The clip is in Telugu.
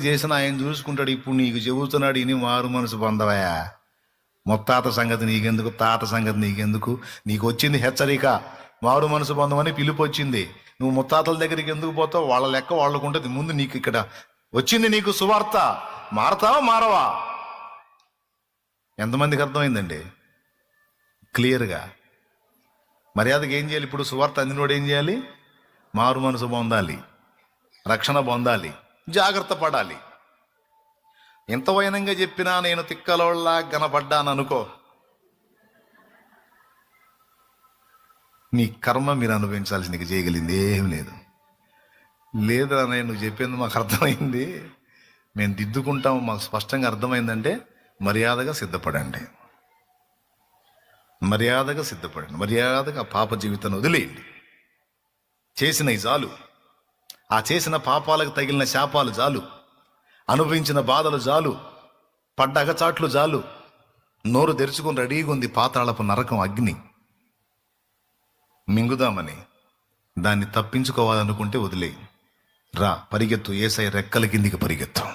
చేసిన ఆయన చూసుకుంటాడు. ఇప్పుడు నీకు చెబుతున్నాడు ఇని మారు మనసు పొందవయా ముత్తాత సంగతి నీకెందుకు? తాత సంగతి నీకెందుకు? నీకు వచ్చింది హెచ్చరిక. మారు మనసు పొందమని పిలుపు వచ్చింది. నువ్వు ముత్తాతల దగ్గరికి ఎందుకు పోతావు? వాళ్ళ లెక్క వాళ్ళకు ఉంటుంది ముందు నీకు ఇక్కడ వచ్చింది నీకు సువార్త. మారతావా? మారవా? ఎంతమందికి అర్థమైందండి? క్లియర్గా. మర్యాదకి ఏం చేయాలి? ఇప్పుడు సువార్త అందినోడు ఏం చేయాలి? మారు మనసు పొందాలి. రక్షణ పొందాలి. జాగ్రత్త పడాలి. ఎంత వైనంగా చెప్పినా నేను తిక్కలోళ్ళ కనపడ్డాను అనుకో నీ కర్మ మీరు అనుభవించాల్సి నీకు చేయగలిగింది ఏం లేదు. లేదు నేను నువ్వు చెప్పింది మాకు అర్థమైంది. మేము దిద్దుకుంటాం మాకు స్పష్టంగా అర్థమైందంటే మర్యాదగా సిద్ధపడండి. మర్యాదగా సిద్ధపడండి. మర్యాదగా పాప జీవితాన్ని వదిలేయండి. చేసిన చాలు ఆ చేసిన పాపాలకు తగిలిన శాపాలు జాలు అనుభవించిన బాధలు జాలు పడ్డ అగచాట్లు జాలు నోరు తెరుచుకుని రెడీగా ఉంది పాతాళపు నరకం అగ్ని. మింగుదామని దాన్ని తప్పించుకోవాలనుకుంటే వదిలే రా పరిగెత్తు. ఏసై రెక్కల కిందికి పరిగెత్తు.